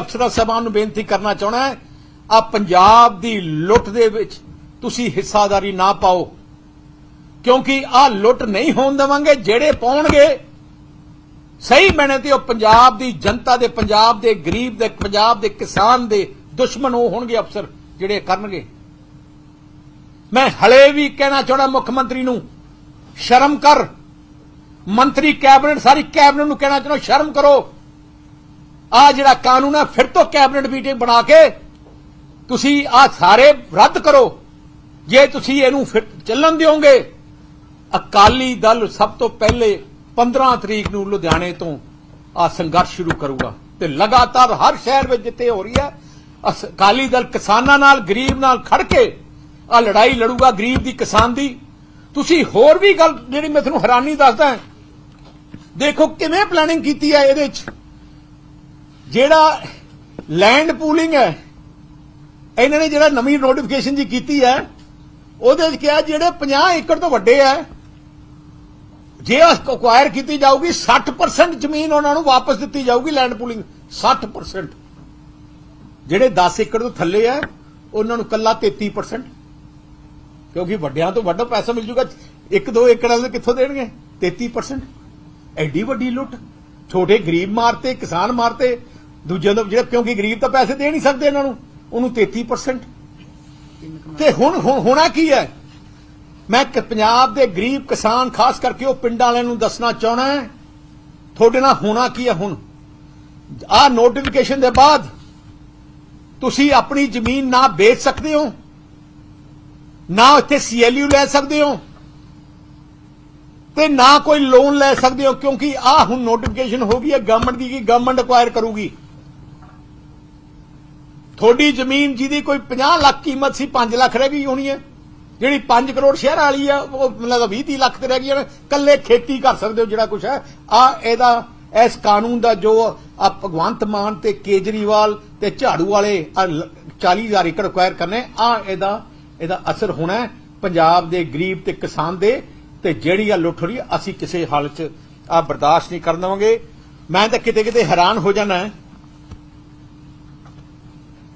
ਅਫਸਰਾਂ ਸਾਹਿਬਾਨ ਨੂੰ ਬੇਨਤੀ ਕਰਨਾ ਚਾਹਣਾ ਹੈ ਆ ਪੰਜਾਬ ਦੀ ਲੁੱਟ ਦੇ ਵਿੱਚ ਤੁਸੀਂ ਹਿੱਸਾਦਾਰੀ ਨਾ ਪਾਓ। ਕਿਉਂਕਿ ਆ ਲੁੱਟ ਨਹੀਂ ਹੋਣ ਦੇਵਾਂਗੇ, ਜਿਹੜੇ ਪਾਉਣਗੇ, ਸਹੀ ਮੈਨੇ ਤੇ ਉਹ ਪੰਜਾਬ ਦੀ ਜਨਤਾ ਦੇ, ਪੰਜਾਬ ਦੇ ਗਰੀਬ ਦੇ, ਪੰਜਾਬ ਦੇ ਕਿਸਾਨ ਦੇ ਦੁਸ਼ਮਣ ਉਹ ਹੋਣਗੇ ਅਫਸਰ ਜਿਹੜੇ ਕਰਨਗੇ। ਮੈਂ ਹਲੇ ਵੀ ਕਹਿਣਾ ਚਾਹਣਾ ਮੁੱਖ ਮੰਤਰੀ ਨੂੰ, ਸ਼ਰਮ ਕਰ। ਮੰਤਰੀ ਕੈਬਨਿਟ, ਸਾਰੀ ਕੈਬਨਿਟ ਨੂੰ ਕਹਿਣਾ ਚਾਹਣਾ ਸ਼ਰਮ ਕਰੋ। ਆ ਜਿਹੜਾ ਕਾਨੂੰਨ ਹੈ ਫਿਰ ਤੋਂ ਕੈਬਨਿਟ ਮੀਟਿੰਗ ਬਣਾ ਕੇ ਤੁਸੀਂ ਆ ਸਾਰੇ ਰੱਦ ਕਰੋ। ਜੇ ਤੁਸੀਂ ਇਹਨੂੰ ਫਿਰ ਚੱਲਣ ਦਿਓਗੇ, ਅਕਾਲੀ ਦਲ ਸਭ ਤੋਂ ਪਹਿਲੇ 15 ਤਰੀਕ ਨੂੰ ਲੁਧਿਆਣੇ ਤੋਂ ਆ ਸੰਘਰਸ਼ ਸ਼ੁਰੂ ਕਰੂਗਾ ਤੇ ਲਗਾਤਾਰ ਹਰ ਸ਼ਹਿਰ ਵਿੱਚ ਜਿੱਥੇ ਹੋ ਰਹੀ ਹੈ ਅਕਾਲੀ ਦਲ ਕਿਸਾਨਾਂ ਨਾਲ, ਗਰੀਬ ਨਾਲ ਖੜ ਕੇ ਆ ਲੜਾਈ ਲੜੂਗਾ ਗਰੀਬ ਦੀ, ਕਿਸਾਨ ਦੀ। ਤੁਸੀਂ ਹੋਰ ਵੀ ਗੱਲ ਜਿਹੜੀ ਮੈਂ ਤੁਹਾਨੂੰ ਹੈਰਾਨੀ ਦੱਸਦਾ, ਦੇਖੋ ਕਿਵੇਂ ਪਲੈਨਿੰਗ ਕੀਤੀ ਹੈ ਇਹਦੇ ਵਿੱਚ। ਜਿਹੜਾ ਲੈਂਡ ਪੂਲਿੰਗ ਹੈ, ਇਹਨਾਂ ਨੇ ਜਿਹੜਾ ਨਵੀਂ ਨੋਟੀਫਿਕੇਸ਼ਨ ਜੀ ਕੀਤੀ ਹੈ, ਉਹਦੇ ਵਿੱਚ ਕਿਹਾ ਜਿਹੜੇ 50 ਏਕੜ ਤੋਂ ਵੱਡੇ ਹੈ, ਜੇ ਅਕਵਾਇਰ ਕੀਤੀ ਜਾਊਗੀ 60% ਜ਼ਮੀਨ ਉਹਨਾਂ ਨੂੰ ਵਾਪਸ ਦਿੱਤੀ ਜਾਊਗੀ ਲੈਂਡ ਪੂਲਿੰਗ 60% ਜਿਹੜੇ 10 ਏਕੜ ਤੋਂ ਥੱਲੇ ਹੈ, ਉਹਨਾਂ ਨੂੰ ਕੱਲਾ 33% ਕਿਉਂਕਿ ਵੱਡਿਆਂ ਤੋਂ ਵੱਡਾ ਪੈਸਾ ਮਿਲ ਜੂਗਾ 1-2 ਏਕੜ ਵਾਲੇ ਕਿੱਥੋਂ ਦੇਣਗੇ? 33% ਐਡੀ ਵੱਡੀ ਲੁੱਟ। ਛੋਟੇ ਗਰੀਬ ਮਾਰਤੇ, ਕਿਸਾਨ ਮਾਰਤੇ ਦੂਜਿਆਂ ਤੋਂ ਜਿਹੜਾ ਕਿਉਂਕਿ ਗਰੀਬ ਤਾਂ ਪੈਸੇ ਦੇ ਨਹੀਂ ਸਕਦੇ ਇਹਨਾਂ ਨੂੰ, ਉਹਨੂੰ 33% ਤੇ ਹੁਣ, ਹੋਣਾ ਕੀ ਹੈ? ਮੈਂ ਕ- ਪੰਜਾਬ ਦੇ ਗਰੀਬ ਕਿਸਾਨ, ਖਾਸ ਕਰਕੇ ਉਹ ਪਿੰਡਾਂ ਵਾਲਿਆਂ ਨੂੰ ਦੱਸਣਾ ਚਾਹਣਾ ਹੈ। ਤੁਹਾਡੇ ਨਾਲ ਹੋਣਾ ਕੀ ਹੈ ਹੁਣ? ਆਹ ਨੋਟੀਫਿਕੇਸ਼ਨ ਦੇ ਬਾਅਦ ਤੁਸੀਂ ਆਪਣੀ ਜ਼ਮੀਨ ਨਾ ਵੇਚ ਸਕਦੇ ਹੋ, ਨਾ ਉੱਥੇ ਸੀਐਲਯੂ ਲੈ ਸਕਦੇ ਹੋ, ਤੇ ਨਾ ਕੋਈ ਲੋਨ ਲੈ ਸਕਦੇ ਹੋ, ਕਿਉਂਕਿ ਆਹ ਹੁਣ ਨੋਟੀਫਿਕੇਸ਼ਨ ਹੋ ਗਈ ਹੈ ਗਵਰਨਮੈਂਟ ਦੀ ਕਿ ਗਵਰਨਮੈਂਟ ਅਕਵਾਇਰ ਕਰੂਗੀ। ਤੁਹਾਡੀ ਜ਼ਮੀਨ ਜਿਹਦੀ ਕੋਈ 50 ਲੱਖ ਕੀਮਤ ਸੀ 5 ਲੱਖ ਰਹਿ ਗਈ ਹੋਣੀ ਹੈ। ਜਿਹੜੀ 5 ਕਰੋੜ ਸ਼ਹਿਰ ਵਾਲੀ ਆ ਉਹ ਮਤਲਬ 20 30 ਲੱਖ ਤੇ ਰਹਿ ਗਈ ਕੱਲੇ ਖੇਤੀ ਕਰ ਸਕਦੇ ਹੋ ਜਿਹੜਾ ਕੁਝ ਹੈ। ਆ ਇਹਦਾ ਇਸ ਕਾਨੂੰਨ ਦਾ ਜੋ ਆ ਭਗਵੰਤ ਮਾਨ ਤੇ ਕੇਜਰੀਵਾਲ ਤੇ ਝਾੜੂ ਵਾਲੇ ਆਹ ਲ- 40000 ਏਕੜ ਅਕਵਾਇਰ ਕਰਨੇ ਆ ਇਹਦਾ ਇਹਦਾ ਅਸਰ ਹੋਣਾ ਪੰਜਾਬ ਦੇ ਗਰੀਬ ਤੇ ਕਿਸਾਨ ਦੇ ਤੇ ਜਿਹੜੀ ਆ ਲੁੱਟ ਹੋ ਰਹੀ ਹੈ, ਅਸੀਂ ਕਿਸੇ ਹਾਲਤ 'ਚ ਆ ਬਰਦਾਸ਼ਤ ਨਹੀਂ ਕਰਨ ਦੇਵਾਂਗੇ। ਮੈਂ ਤਾਂ ਕਿਤੇ ਕਿਤੇ ਹੈਰਾਨ ਹੋ ਜਾਣਾ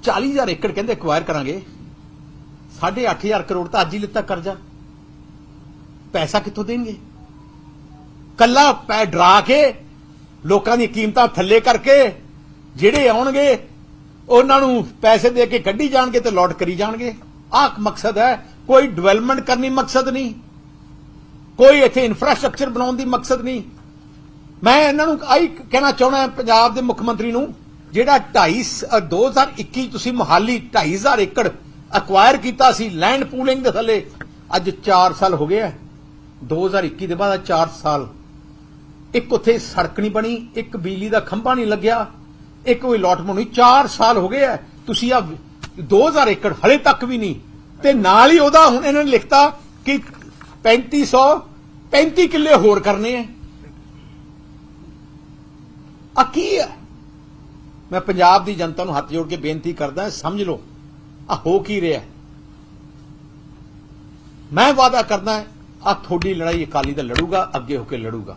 40000 ਏਕੜ ਕਹਿੰਦੇ ਅਕਵਾਇਰ ਕਰਾਂਗੇ। 8500 ਕਰੋੜ ਤਾਂ ਅੱਜ ਹੀ ਲਿੱਤਾ ਕਰਜ਼ਾ। ਪੈਸਾ ਕਿੱਥੋਂ ਦੇਣਗੇ? ਕੱਲਾ ਪੈ ਡਰਾ ਕੇ ਲੋਕਾਂ ਦੀਆਂ ਕੀਮਤਾਂ ਥੱਲੇ ਕਰਕੇ ਜਿਹੜੇ ਆਉਣਗੇ, ਉਹਨਾਂ ਨੂੰ ਪੈਸੇ ਦੇ ਕੇ ਕੱਢੀ ਜਾਣਗੇ ਤੇ ਲੋਟ ਕਰੀ ਜਾਣਗੇ। ਆਹ ਮਕਸਦ ਹੈ, ਕੋਈ ਡਿਵੈਲਪਮੈਂਟ ਕਰਨੀ ਮਕਸਦ ਨਹੀਂ। ਕੋਈ ਇੱਥੇ ਇਨਫਰਾਸਟ੍ਰਕਚਰ ਬਣਾਉਣ ਦੀ ਮਕਸਦ ਨਹੀਂ। ਮੈਂ ਇਹਨਾਂ ਨੂੰ ਆਈ ਕਹਿਣਾ ਚਾਹੁੰਦਾ ਪੰਜਾਬ ਦੇ ਮੁੱਖ ਮੰਤਰੀ ਨੂੰ ਜਿਹੜਾ 2.5 2021 ਤੁਸੀਂ ਮੁਹਾਲੀ 2.5000 ਏਕੜ ਅਕਵਾਇਰ ਕੀਤਾ ਸੀ ਲੈਂਡ ਪੂਲਿੰਗ ਦੇ ਥੱਲੇ, ਅੱਜ 4 ਸਾਲ ਹੋ ਗਏ ਆ। 2021 ਦੇ ਬਾਅਦ 4 ਸਾਲ। ਇੱਕ ਉੱਥੇ ਸੜਕ ਨਹੀਂ ਬਣੀ, ਇੱਕ ਬਿਜਲੀ ਦਾ ਖੰਭਾ ਨਹੀਂ ਲੱਗਿਆ, ਇੱਕ ਕੋਈ ਲੋਟ ਬਣੀ 4 ਸਾਲ ਹੋ ਗਏ ਆ। ਤੁਸੀਂ ਆ 2000 ਏਕੜ ਹਲੇ ਤੱਕ ਵੀ ਨਹੀਂ। ਤੇ ਨਾਲ ਹੀ ਉਹਦਾ ਹੁਣ ਇਹਨਾਂ ਨੇ ਲਿਖਤਾ ਕਿ 3500 35 ਕਿੱਲੇ ਹੋਰ ਕਰਨੇ ਆ। ਆ ਕੀ ਹੈ ਮੈਂ ਪੰਜਾਬ ਦੀ ਜਨਤਾ ਨੂੰ ਹੱਥ ਜੋੜ ਕੇ ਬੇਨਤੀ ਕਰਦਾ, ਸਮਝ ਲਓ ਆ ਹੋ ਕੀ ਰਿਹਾ ਮੈਂ ਵਾਅਦਾ ਕਰਦਾ ਆ ਤੁਹਾਡੀ ਲੜਾਈ ਅਕਾਲੀ ਦਲ ਲੜੂਗਾ, ਅੱਗੇ ਹੋ ਕੇ ਲੜੂਗਾ।